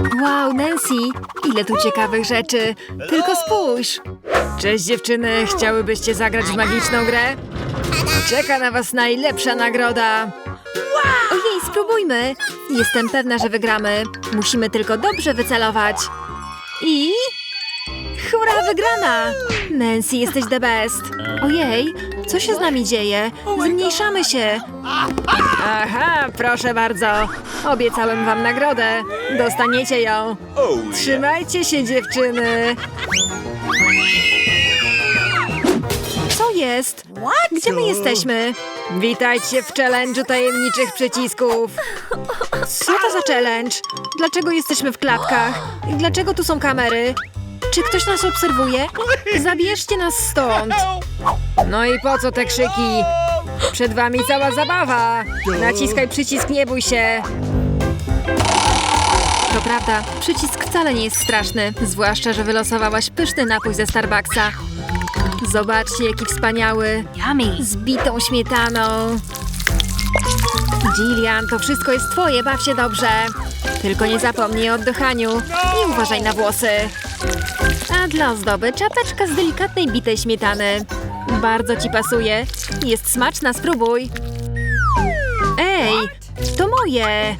Wow, Nancy, ile tu ciekawych rzeczy. Tylko spójrz. Cześć dziewczyny, chciałybyście zagrać w magiczną grę? Czeka na was najlepsza nagroda. Ojej, spróbujmy. Jestem pewna, że wygramy. Musimy tylko dobrze wycelować. I... Hurra, wygrana! Nancy, jesteś the best. Ojej, co się z nami dzieje? Zmniejszamy się. Aha, proszę bardzo. Obiecałem wam nagrodę. Dostaniecie ją. Trzymajcie się, dziewczyny. Co jest? Gdzie my jesteśmy? Witajcie w challenge'u tajemniczych przycisków. Co to za challenge? Dlaczego jesteśmy w klatkach? I dlaczego tu są kamery? Czy ktoś nas obserwuje? Zabierzcie nas stąd. No i po co te krzyki? Przed wami cała zabawa. Naciskaj przycisk, nie bój się. To prawda, przycisk wcale nie jest straszny, zwłaszcza, że wylosowałaś pyszny napój ze Starbucksa. Zobaczcie, jaki wspaniały. Z bitą śmietaną. Gillian, to wszystko jest twoje, baw się dobrze. Tylko nie zapomnij o oddychaniu i uważaj na włosy. A dla ozdoby czapeczka z delikatnej bitej śmietany. Bardzo ci pasuje. Jest smaczna, spróbuj. Ej, to moje.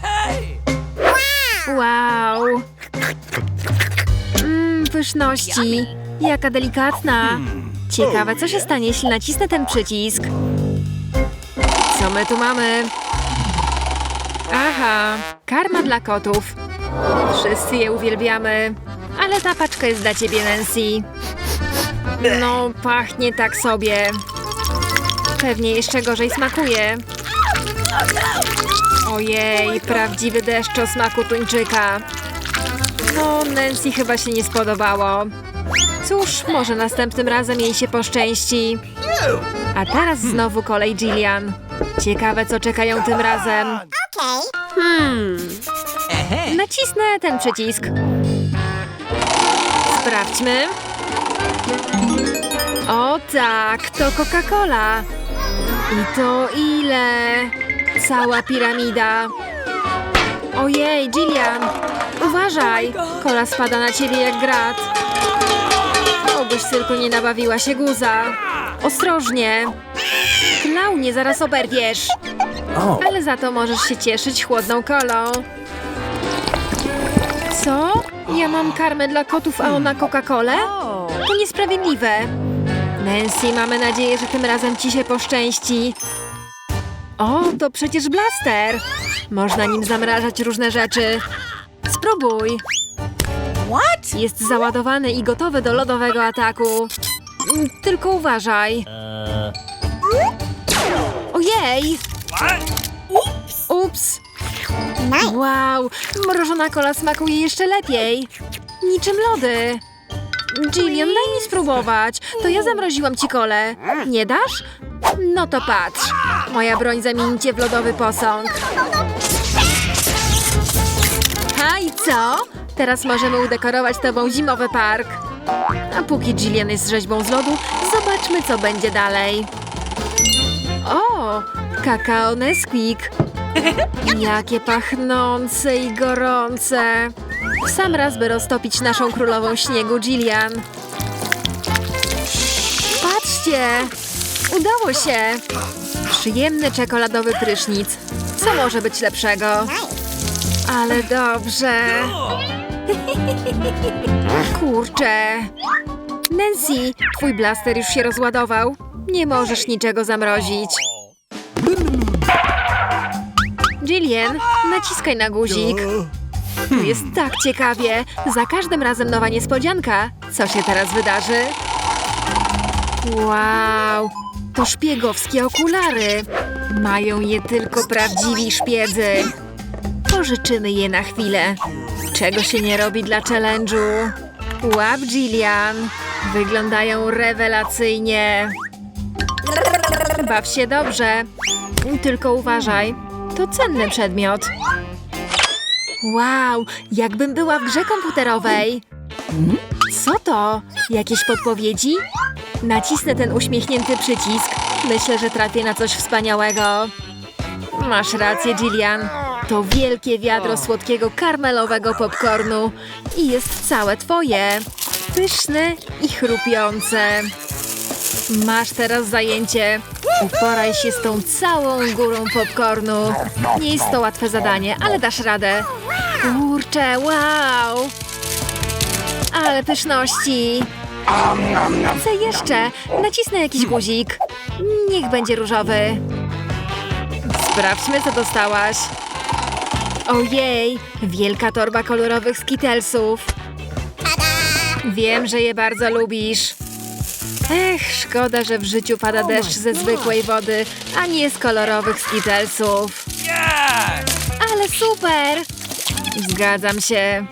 Wow. Mmm, pyszności. Jaka delikatna. Ciekawe, co się stanie, jeśli nacisnę ten przycisk. Co my tu mamy? Aha, karma dla kotów. Wszyscy je uwielbiamy. Ale ta paczka jest dla ciebie, Nancy. No, pachnie tak sobie. Pewnie jeszcze gorzej smakuje. Ojej, prawdziwy deszcz o smaku tuńczyka. No, Nancy chyba się nie spodobało. Cóż, może następnym razem jej się poszczęści. A teraz znowu kolej Gillian. Ciekawe, co czekają tym razem. Hmm. Nacisnę ten przycisk. Sprawdźmy. O tak, to Coca-Cola. I to ile? Cała piramida. Ojej, Gillian, uważaj. Kola spada na ciebie jak grat. Obyś tylko nie nabawiła się guza. Ostrożnie. Klaunie, zaraz oberwiesz. Ale za to możesz się cieszyć chłodną kolą. Co? Ja mam karmę dla kotów, a ona Coca-Colę? To niesprawiedliwe. Nancy, mamy nadzieję, że tym razem ci się poszczęści. O, to przecież blaster. Można nim zamrażać różne rzeczy. Spróbuj. What? Jest załadowany i gotowy do lodowego ataku. Tylko uważaj. Ojej! Wow, mrożona kola smakuje jeszcze lepiej. Niczym lody. Gillian, daj mi spróbować. To ja zamroziłam ci kolę. Nie dasz? No to patrz. Moja broń zamieni cię w lodowy posąg. I co? Teraz możemy udekorować tobą zimowy park. A póki Gillian jest rzeźbą z lodu, zobaczmy, co będzie dalej. O, kakao Nesquik. Jakie pachnące i gorące. W sam raz, by roztopić naszą królową śniegu, Gillian. Patrzcie! Udało się! Przyjemny czekoladowy prysznic. Co może być lepszego? Ale dobrze. Kurczę. Nancy, twój blaster już się rozładował. Nie możesz niczego zamrozić. Gillian, naciskaj na guzik. Tu jest tak ciekawie. Za każdym razem nowa niespodzianka. Co się teraz wydarzy? Wow, to szpiegowskie okulary. Mają je tylko prawdziwi szpiedzy. Pożyczymy je na chwilę. Czego się nie robi dla challenge'u? Łap, Gillian. Wyglądają rewelacyjnie. Baw się dobrze. Tylko uważaj. To cenny przedmiot. Wow, jakbym była w grze komputerowej. Co to? Jakieś podpowiedzi? Nacisnę ten uśmiechnięty przycisk. Myślę, że trafię na coś wspaniałego. Masz rację, Gillian. Oto wielkie wiadro słodkiego karmelowego popcornu i jest całe twoje. Pyszne i chrupiące. Masz teraz zajęcie. Uporaj się z tą całą górą popcornu. Nie jest to łatwe zadanie, ale dasz radę. Kurczę, wow! Ale pyszności! Co jeszcze? Nacisnę jakiś guzik. Niech będzie różowy. Sprawdźmy, co dostałaś. Ojej, wielka torba kolorowych skitelsów. Wiem, że je bardzo lubisz. Ech, szkoda, że w życiu pada deszcz ze zwykłej wody, a nie z kolorowych skitelsów. Ale super! Zgadzam się.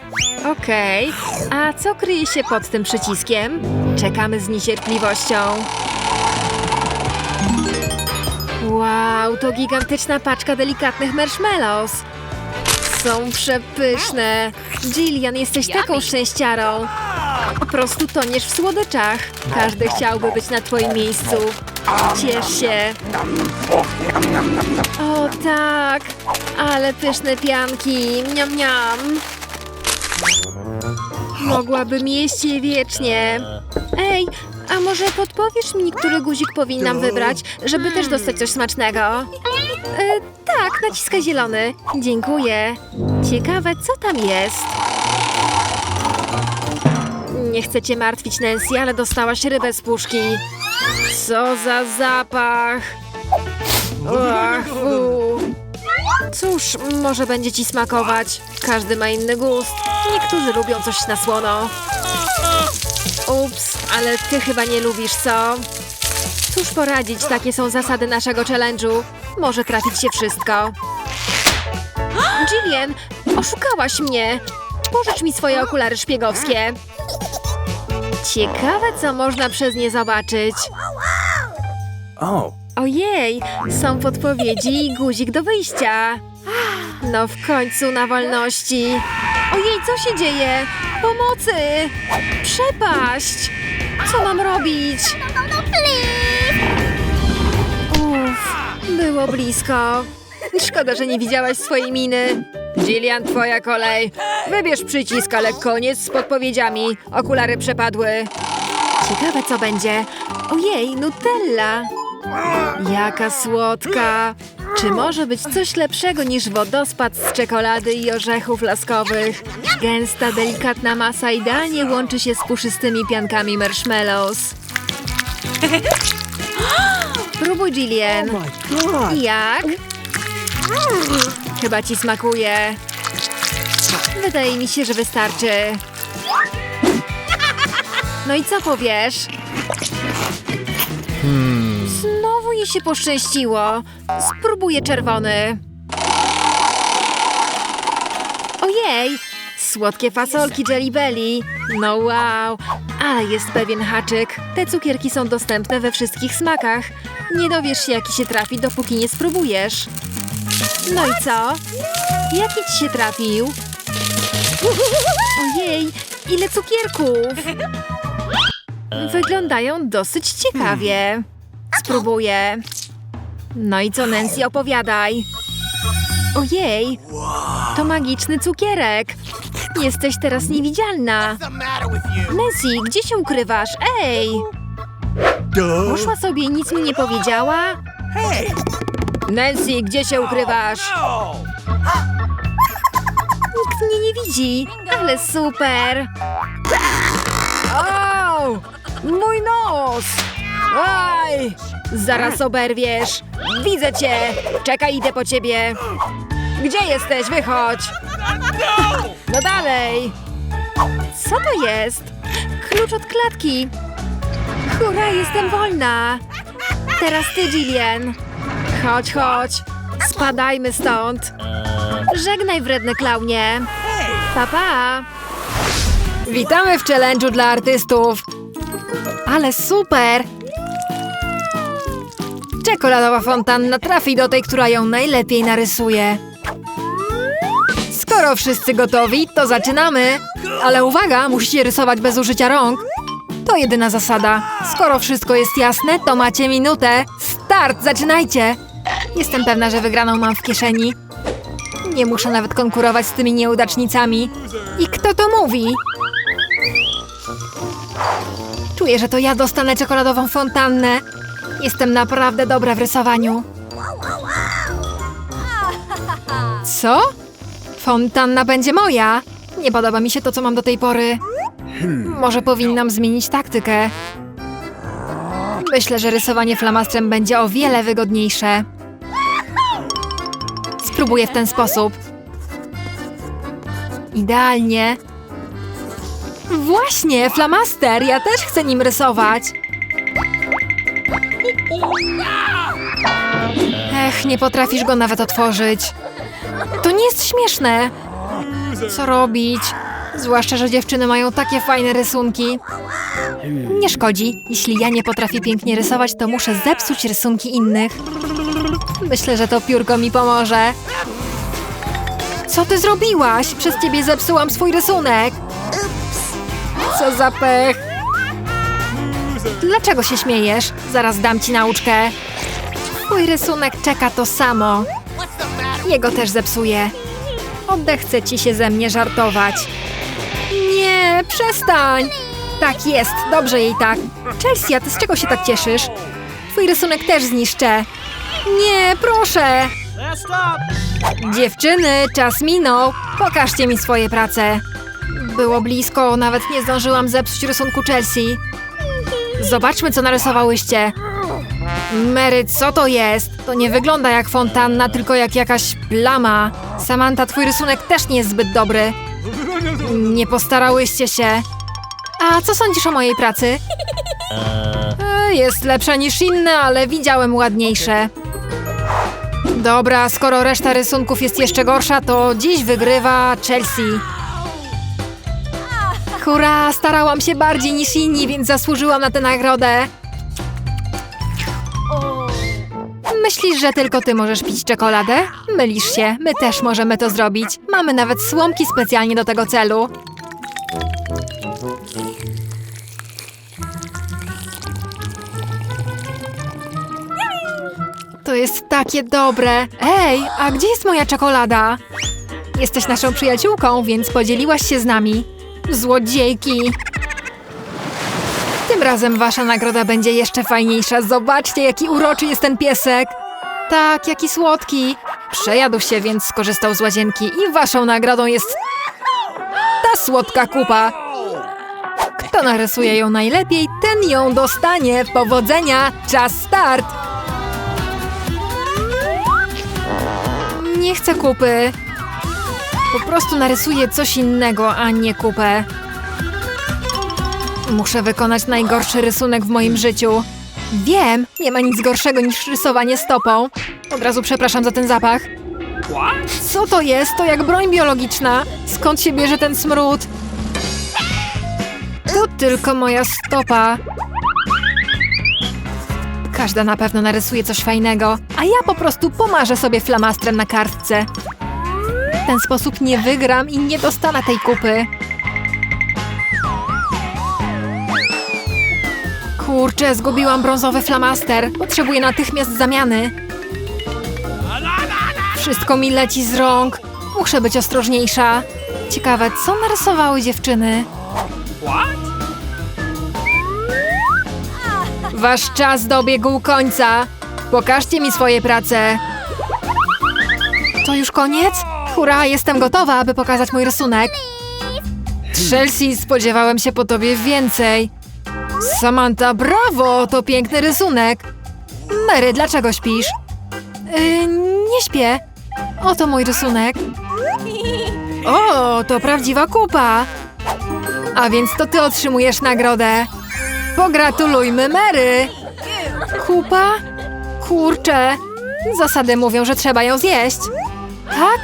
Okej, a co kryje się pod tym przyciskiem? Czekamy z niecierpliwością. Wow, to gigantyczna paczka delikatnych marshmallows. Są przepyszne. Gillian, jesteś taką szczęściarą. Po prostu toniesz w słodyczach. Każdy chciałby być na twoim miejscu. Ciesz się. O tak, ale pyszne pianki. Miam, miam. Mogłabym jeść je wiecznie. Ej, a może podpowiesz mi, który guzik powinnam wybrać, żeby też dostać coś smacznego? E, tak, naciskaj zielony. Dziękuję. Ciekawe, co tam jest. Nie chcę cię martwić, Nancy, ale dostałaś rybę z puszki. Co za zapach! Ach. Cóż, może będzie ci smakować. Każdy ma inny gust. Niektórzy lubią coś na słono. Ups, ale ty chyba nie lubisz, co? Cóż poradzić, takie są zasady naszego challenge'u. Może trafić się wszystko. Jillian, oszukałaś mnie. Pożycz mi swoje okulary szpiegowskie. Ciekawe, co można przez nie zobaczyć. Oh. Ojej, są podpowiedzi i guzik do wyjścia. No w końcu na wolności. Ojej, co się dzieje? Pomocy! Przepaść! Co mam robić? Uff, było blisko. Szkoda, że nie widziałaś swojej miny. Gillian, twoja kolej. Wybierz przycisk, ale koniec z podpowiedziami. Okulary przepadły. Ciekawe, co będzie. Ojej, Nutella. Jaka słodka! Czy może być coś lepszego niż wodospad z czekolady i orzechów laskowych? Gęsta, delikatna masa idealnie łączy się z puszystymi piankami marshmallows. Próbuj, Jillian. God. Jak? Chyba ci smakuje. Wydaje mi się, że wystarczy. No i co powiesz? Znowu jej się poszczęściło. Spróbuję czerwony. Ojej! Słodkie fasolki Jelly Belly. No wow, ale jest pewien haczyk. Te cukierki są dostępne we wszystkich smakach. Nie dowiesz się, jaki się trafi, dopóki nie spróbujesz. No i co? Jaki ci się trafił? Ojej, ile cukierków! Wyglądają dosyć ciekawie. Spróbuję. No i co, Nancy, opowiadaj. Ojej, to magiczny cukierek. Jesteś teraz niewidzialna. Nancy, gdzie się ukrywasz? Ej! Poszła sobie i nic mi nie powiedziała? Hey. Nancy, gdzie się ukrywasz? Nikt mnie nie widzi, ale super! O! Mój nos! Aj! Zaraz oberwiesz! Widzę cię! Czekaj, idę po ciebie! Gdzie jesteś? Wychodź! No dalej! Co to jest? Klucz od klatki! Hurra, jestem wolna! Teraz ty, Gillian! Chodź, chodź! Spadajmy stąd! Żegnaj, wredny klaunie! Pa, pa! Witamy w challenge'u dla artystów! Ale super! Czekoladowa fontanna trafi do tej, która ją najlepiej narysuje. Skoro wszyscy gotowi, to zaczynamy! Ale uwaga, musicie rysować bez użycia rąk. To jedyna zasada. Skoro wszystko jest jasne, to macie minutę. Start, zaczynajcie! Jestem pewna, że wygraną mam w kieszeni. Nie muszę nawet konkurować z tymi nieudacznicami. I kto to mówi? Czuję, że to ja dostanę czekoladową fontannę. Jestem naprawdę dobra w rysowaniu. Co? Fontanna będzie moja. Nie podoba mi się to, co mam do tej pory. Może powinnam zmienić taktykę. Myślę, że rysowanie flamastrem będzie o wiele wygodniejsze. Spróbuję w ten sposób. Idealnie. Właśnie, flamaster! Ja też chcę nim rysować. Ech, nie potrafisz go nawet otworzyć. To nie jest śmieszne. Co robić? Zwłaszcza, że dziewczyny mają takie fajne rysunki. Nie szkodzi. Jeśli ja nie potrafię pięknie rysować, to muszę zepsuć rysunki innych. Myślę, że to piórko mi pomoże. Co ty zrobiłaś? Przez ciebie zepsułam swój rysunek. Co za pech. Dlaczego się śmiejesz? Zaraz dam ci nauczkę. Twój rysunek czeka to samo. Jego też zepsuję. Odechce ci się ze mnie żartować. Nie, przestań! Tak jest, dobrze jej tak. Chelsea, ty z czego się tak cieszysz? Twój rysunek też zniszczę. Nie, proszę! Dziewczyny, czas minął. Pokażcie mi swoje prace. Było blisko, nawet nie zdążyłam zepsuć rysunku Chelsea. Zobaczmy, co narysowałyście. Mary, co to jest? To nie wygląda jak fontanna, tylko jak jakaś plama. Samantha, twój rysunek też nie jest zbyt dobry. Nie postarałyście się. A co sądzisz o mojej pracy? E, Jest lepsza niż inne, ale widziałem ładniejsze. Dobra, skoro reszta rysunków jest jeszcze gorsza, to dziś wygrywa Chelsea. Hurra, starałam się bardziej niż inni, więc zasłużyłam na tę nagrodę. Myślisz, że tylko ty możesz pić czekoladę? Mylisz się, my też możemy to zrobić. Mamy nawet słomki specjalnie do tego celu. To jest takie dobre. Ej, a gdzie jest moja czekolada? Jesteś naszą przyjaciółką, więc podzieliłaś się z nami. Złodziejki. Tym razem wasza nagroda będzie jeszcze fajniejsza. Zobaczcie, jaki uroczy jest ten piesek. Tak, jaki słodki. Przejadł się, więc skorzystał z łazienki i waszą nagrodą jest ta słodka kupa. Kto narysuje ją najlepiej, ten ją dostanie. Powodzenia, czas start. Nie chcę kupy. Po prostu narysuję coś innego, a nie kupę. Muszę wykonać najgorszy rysunek w moim życiu. Wiem, nie ma nic gorszego niż rysowanie stopą. Od razu przepraszam za ten zapach. Co to jest? To jak broń biologiczna. Skąd się bierze ten smród? To tylko moja stopa. Każda na pewno narysuje coś fajnego, a ja po prostu pomarzę sobie flamastrem na kartce. W ten sposób nie wygram i nie dostanę tej kupy. Kurczę, zgubiłam brązowy flamaster. Potrzebuję natychmiast zamiany. Wszystko mi leci z rąk. Muszę być ostrożniejsza. Ciekawe, co narysowały dziewczyny? Wasz czas dobiegł końca. Pokażcie mi swoje prace. To już koniec? Hurra, jestem gotowa, aby pokazać mój rysunek. Chelsea, spodziewałem się po tobie więcej. Samantha, brawo! To piękny rysunek. Mary, dlaczego śpisz? Yy, nie śpię. Oto mój rysunek. O, to prawdziwa kupa. A więc to ty otrzymujesz nagrodę. Pogratulujmy Mary. Kupa? Kurczę. Zasady mówią, że trzeba ją zjeść. Tak?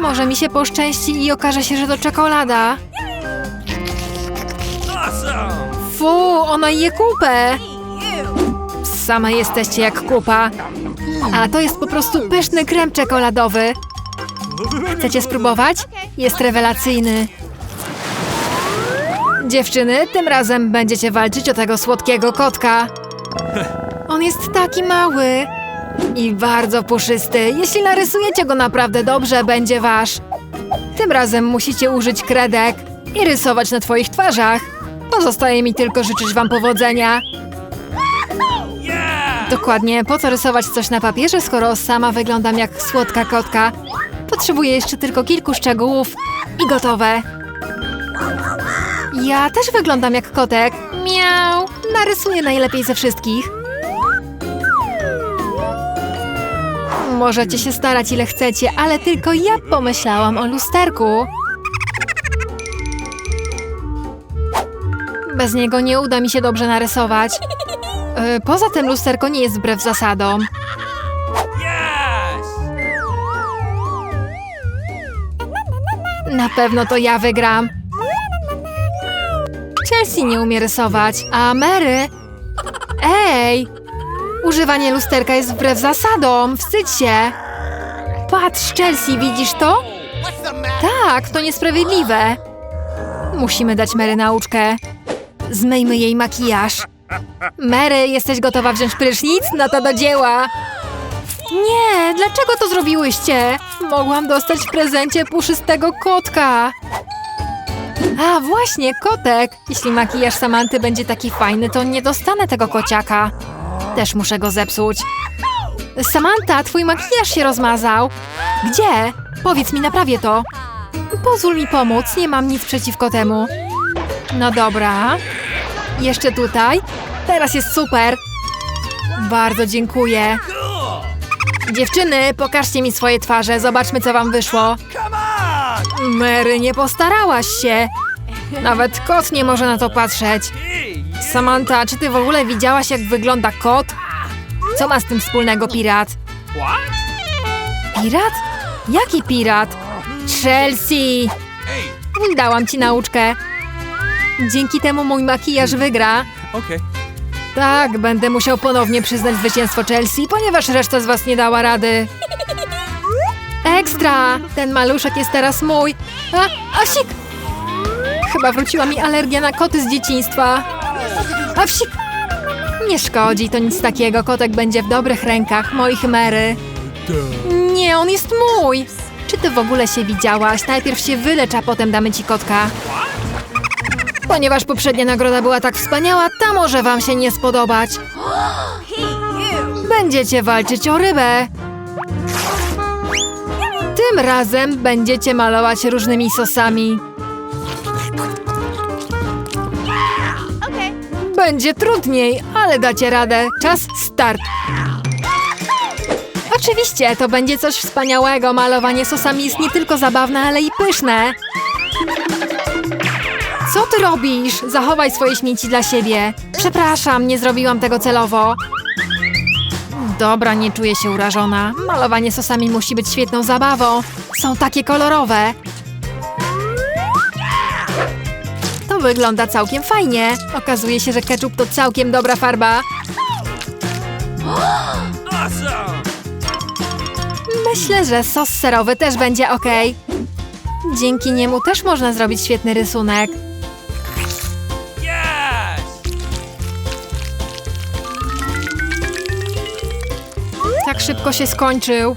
Może mi się poszczęści i okaże się, że to czekolada. Fu, ona je kupę. Same jesteście jak kupa. A to jest po prostu pyszny krem czekoladowy. Chcecie spróbować? Jest rewelacyjny. Dziewczyny, tym razem będziecie walczyć o tego słodkiego kotka. On jest taki mały. I bardzo puszysty. Jeśli narysujecie go naprawdę dobrze, będzie wasz. Tym razem musicie użyć kredek i rysować na twoich twarzach. Pozostaje mi tylko życzyć wam powodzenia. Dokładnie, po co rysować coś na papierze, skoro sama wyglądam jak słodka kotka? Potrzebuję jeszcze tylko kilku szczegółów i gotowe. Ja też wyglądam jak kotek. Miau! Narysuję najlepiej ze wszystkich. Możecie się starać ile chcecie, ale tylko ja pomyślałam o lusterku. Bez niego nie uda mi się dobrze narysować. E, Poza tym lusterko nie jest wbrew zasadom. Na pewno to ja wygram. Chelsea nie umie rysować, a Mary... Ej! Używanie lusterka jest wbrew zasadom. Wstydź się. Patrz, Chelsea, widzisz to? Tak, to niesprawiedliwe. Musimy dać Mary nauczkę. Zmyjmy jej makijaż. Mary, jesteś gotowa wziąć prysznic? No to do dzieła. Nie, dlaczego to zrobiłyście? Mogłam dostać w prezencie puszystego kotka. A, właśnie, kotek. Jeśli makijaż Samanty będzie taki fajny, to nie dostanę tego kociaka. Też muszę go zepsuć. Samantha, twój makijaż się rozmazał. Gdzie? Powiedz mi, naprawię to. Pozwól mi pomóc, nie mam nic przeciwko temu. No dobra. Jeszcze tutaj. Teraz jest super. Bardzo dziękuję. Dziewczyny, pokażcie mi swoje twarze, zobaczmy co wam wyszło. Mary, nie postarałaś się. Nawet kot nie może na to patrzeć. Samantha, czy ty w ogóle widziałaś jak wygląda kot? Co ma z tym wspólnego pirat? Pirat? Jaki pirat? Chelsea! Dałam ci nauczkę. Dzięki temu mój makijaż wygra. Okay. Tak, będę musiał ponownie przyznać zwycięstwo Chelsea, ponieważ reszta z was nie dała rady. Ekstra! Ten maluszek jest teraz mój. A, Awsik! Chyba wróciła mi alergia na koty z dzieciństwa. Awsik! Nie szkodzi, to nic takiego. Kotek będzie w dobrych rękach, moich Mary. Nie, on jest mój! Czy ty w ogóle się widziałaś? Najpierw się wylecz, a potem damy ci kotka. Ponieważ poprzednia nagroda była tak wspaniała, ta może wam się nie spodobać. Będziecie walczyć o rybę. Tym razem będziecie malować różnymi sosami. Będzie trudniej, ale dacie radę. Czas start. Oczywiście, to będzie coś wspaniałego. Malowanie sosami jest nie tylko zabawne, ale i pyszne. Co ty robisz? Zachowaj swoje śmieci dla siebie. Przepraszam, nie zrobiłam tego celowo. Dobra, nie czuję się urażona. Malowanie sosami musi być świetną zabawą. Są takie kolorowe. Wygląda całkiem fajnie. Okazuje się, że ketchup to całkiem dobra farba. Myślę, że sos serowy też będzie ok. Dzięki niemu też można zrobić świetny rysunek. Tak szybko się skończył.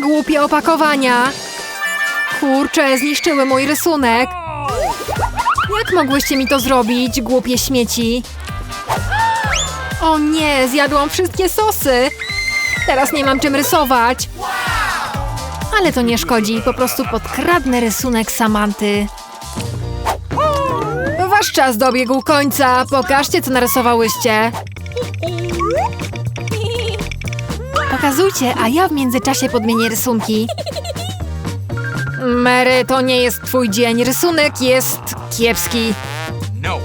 Głupie opakowania! Kurczę, zniszczyły mój rysunek. Jak mogłyście mi to zrobić, głupie śmieci? O nie, zjadłam wszystkie sosy. Teraz nie mam czym rysować. Ale to nie szkodzi, po prostu podkradnę rysunek Samanty. Wasz czas dobiegł końca. Pokażcie, co narysowałyście. Pokazujcie, a ja w międzyczasie podmienię rysunki. Mary, to nie jest twój dzień. Rysunek jest kiepski. No.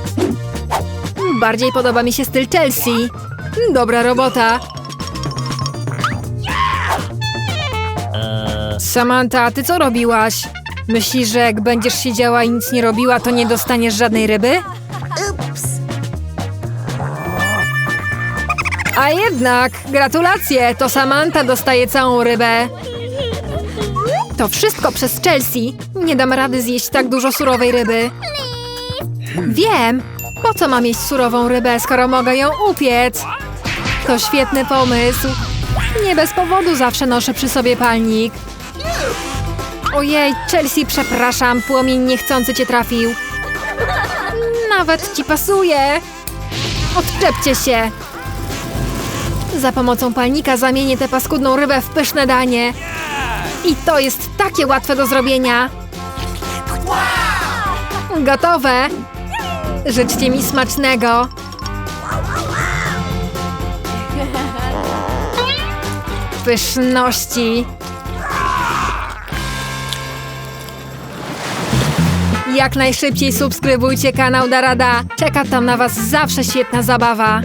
Bardziej podoba mi się styl Chelsea. Dobra robota. Samantha, ty co robiłaś? Myślisz, że jak będziesz siedziała i nic nie robiła, to nie dostaniesz żadnej ryby? A jednak, gratulacje, to Samantha dostaje całą rybę. To wszystko przez Chelsea. Nie dam rady zjeść tak dużo surowej ryby. Wiem, po co mam jeść surową rybę, skoro mogę ją upiec? To świetny pomysł. Nie bez powodu zawsze noszę przy sobie palnik. Ojej, Chelsea, przepraszam, płomień niechcący cię trafił. Nawet ci pasuje. Odczepcie się. Za pomocą palnika zamienię tę paskudną rybę w pyszne danie. I to jest takie łatwe do zrobienia. Gotowe. Życzcie mi smacznego. Pyszności. Jak najszybciej subskrybujcie kanał Darada. Czeka tam na Was zawsze świetna zabawa.